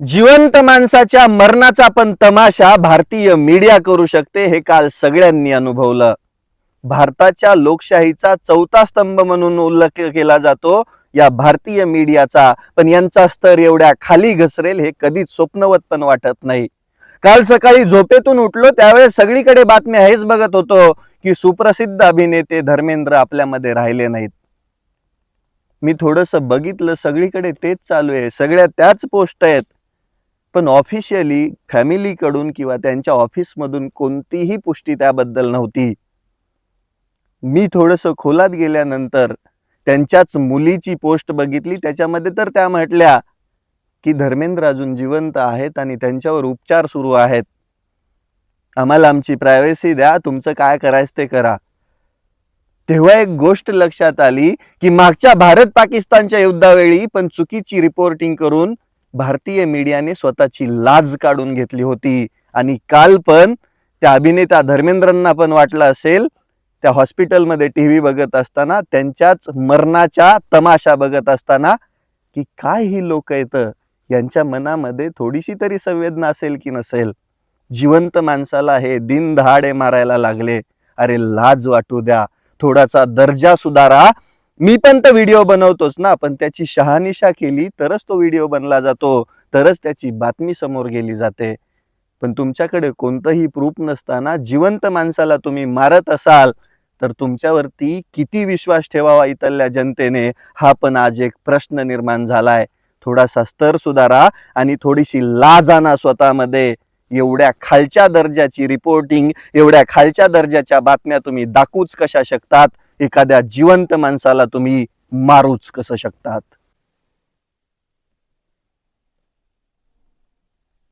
जिवंत माणसाच्या मरणाचा पण तमाशा भारतीय मीडिया करू शकते हे काल सगळ्यांनी अनुभवलं. भारताच्या लोकशाहीचा चौथा स्तंभ म्हणून उल्लेख केला जातो या भारतीय मीडियाचा पण यांचा स्तर एवढ्या खाली घसरेल हे कधीच स्वप्नवत पण वाटत नाही. काल सकाळी झोपेतून उठलो त्यावेळेस सगळीकडे बातम्या हेच बघत होतो की सुप्रसिद्ध अभिनेते धर्मेंद्र आपल्यामध्ये राहिले नाहीत. मी थोडस बघितलं सगळीकडे तेच चालू आहे सगळ्या त्याच पोस्ट आहेत. पण ऑफिशियली फॅमिलीकडून किंवा त्यांच्या ऑफिसमधून कोणतीही पुष्टी त्याबद्दल नव्हती. मी थोडस खोलात गेल्यानंतर त्यांच्याच मुलीची पोस्ट बघितली. त्याच्यामध्ये तर त्या म्हटल्या की धर्मेंद्र अजून जिवंत आहेत आणि त्यांच्यावर उपचार सुरू आहेत. आम्हाला आमची प्रायव्हसी द्या तुमचं काय करायचं ते करा. तेव्हा एक गोष्ट लक्षात आली की मागच्या भारत पाकिस्तानच्या युद्धावेळी पण चुकीची रिपोर्टिंग करून भारतीय मीडियाने स्वतःची लाज काढून घेतली होती. आणि काल पण त्या अभिनेता धर्मेंद्रांना पण वाटलं असेल त्या हॉस्पिटलमध्ये टी व्ही बघत असताना त्यांच्याच मरणाच्या तमाशा बघत असताना की काय ही लोक येतं? यांच्या मनामध्ये थोडीशी तरी संवेदना असेल की नसेल? जिवंत माणसाला हे दिन दहाडे मारायला लागले. अरे लाज वाटू द्या. थोडासा दर्जा सुधारा. मी पण तर व्हिडिओ बनवतोच ना पण त्याची शहानिशा केली तरच तो व्हिडिओ बनला जातो तरच त्याची बातमी समोर गेली जाते. पण तुमच्याकडे कोणतंही प्रूफ नसताना जिवंत माणसाला तुम्ही मारत असाल तर तुमच्यावरती किती विश्वास ठेवावा इथल्या जनतेने? हा पण आज एक प्रश्न निर्माण झालाय. थोडासा स्तर सुधारा आणि थोडीशी लाज आणा स्वतःमध्ये. एवढ्या खालच्या दर्जाची रिपोर्टिंग एवढ्या खालच्या दर्जाच्या बातम्या तुम्ही दाखवूच कशा शकतात? एखाद्या जिवंत माणसाला तुम्ही मारूच कसं शकतात?